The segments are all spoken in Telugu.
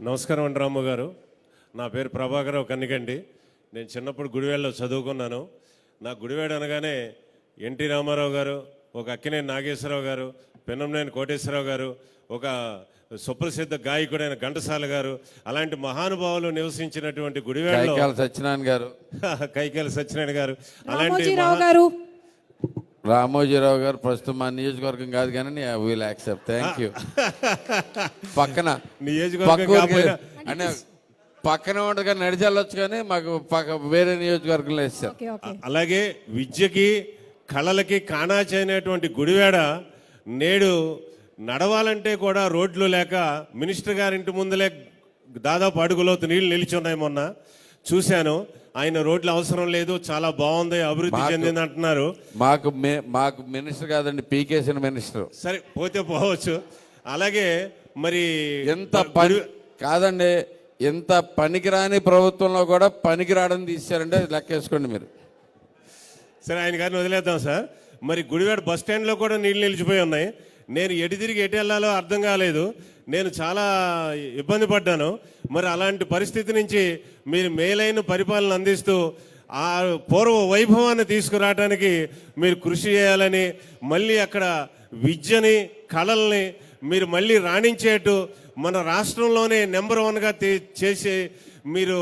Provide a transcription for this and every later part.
నమస్కారం అండి రాము గారు. నా పేరు ప్రభాకరరావు కన్నికండి నేను చిన్నప్పుడు గుడివేడలో చదువుకున్నాను. నా గుడివేడ అనగానే ఎన్టీ రామారావు గారు ఒక అక్కినేని నాగేశ్వరరావు గారు పెన్నంనేని కోటేశ్వరరావు గారు ఒక సుప్రసిద్ధ గాయకుడైన ఘంటసాల గారు అలాంటి మహానుభావులు నివసించినటువంటి గుడివేడలో కైకాల సత్యనారాయణ గారు. కైకేల సత్యనారాయణ గారు అలాంటి గారు. రామోజీరావు గారు ప్రస్తుతం మా నియోజకవర్గం కాదు కానీ విల్ యాక్సెప్ట్ థ్యాంక్ యూ పక్కన అంటే పక్కన ఉండగా నడిచెళ్ళొచ్చు కానీ మాకు పక్క వేరే నియోజకవర్గంలో ఇస్తారు. అలాగే విద్యకి కళలకి కాణాచి అయినటువంటి గుడివాడ నేడు నడవాలంటే కూడా రోడ్లు లేక మినిస్టర్ గారింటి ముందులే దాదాపు అడుగులోతు నీళ్ళు నిలిచి ఉన్నాయి మొన్న. చూశాను. ఆయన రోడ్లు అవసరం లేదు చాలా బాగుంది అభివృద్ధి చెందింది అంటున్నారు. మాకు మే- మాకు మినిస్టర్ కాదండి పీకేసిన మినిస్టర్. సరే పోతే పోవచ్చు. అలాగే మరి ఎంత పని కాదండి ఎంత పనికిరాని ప్రభుత్వంలో కూడా పనికిరాడని తీశారంటే లెక్కేసుకోండి మీరు. సరే ఆయన గారిని వదిలేద్దాం సార్. మరి గుడివాడ బస్ స్టాండ్లో కూడా నీళ్ళు నిలిచిపోయి ఉన్నాయి. నేను ఎటు తిరిగి ఎటు వెళ్ళాలో అర్థం కాలేదు. నేను చాలా ఇబ్బంది పడ్డాను. మరి అలాంటి పరిస్థితి నుంచి మీరు మేలైన పరిపాలన అందిస్తూ ఆ పూర్వ వైభవాన్ని తీసుకురావడానికి మీరు కృషి చేయాలని మళ్ళీ అక్కడ విద్యని కళల్ని మీరు మళ్ళీ రాణించేట్టు మన రాష్ట్రంలోనే నెంబర్ వన్గా తీ- చేసి మీరు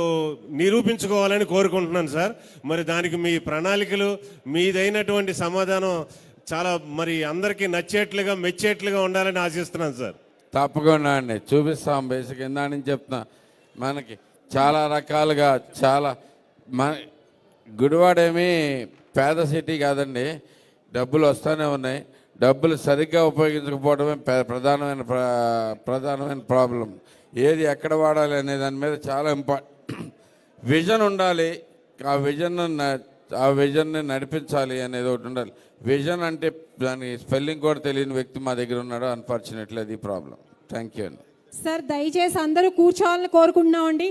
నిరూపించుకోవాలని కోరుకుంటున్నాను సార్. మరి దానికి మీ ప్రణాళికలు మీదైనటువంటి సమాధానం చాలా మరి అందరికీ నచ్చేట్లుగా మెచ్చేట్లుగా ఉండాలని ఆశిస్తున్నాను సార్. తప్పకుండా అండి. చూపిస్తాం బేసిక్ ఇందా నుంచి చెప్తున్నా. మనకి చాలా రకాలుగా చాలా మన గుడివాడేమి పేద సిటీ కాదండి. డబ్బులు వస్తూనే ఉన్నాయి. డబ్బులు సరిగ్గా ఉపయోగించకపోవడమే ప్రధానమైన ప్రధానమైన ప్రాబ్లం. ఏది ఎక్కడ వాడాలి అనే దాని మీద చాలా ఇంపార్టెంట్ విజన్ ఉండాలి. ఆ విజన్ ఆ విజన్ని నడిపించాలి అనేది ఒకటి ఉండాలి. విజన్ అంటే దాని స్పెల్లింగ్ కూడా తెలియని వ్యక్తి మా దగ్గర ఉన్నాడు. అన్ఫార్చునేట్లీ అది ప్రాబ్లం థ్యాంక్ యూ అండి. సార్ దయచేసి అందరూ కూర్చోవాలని కోరుకుంటున్నామండి.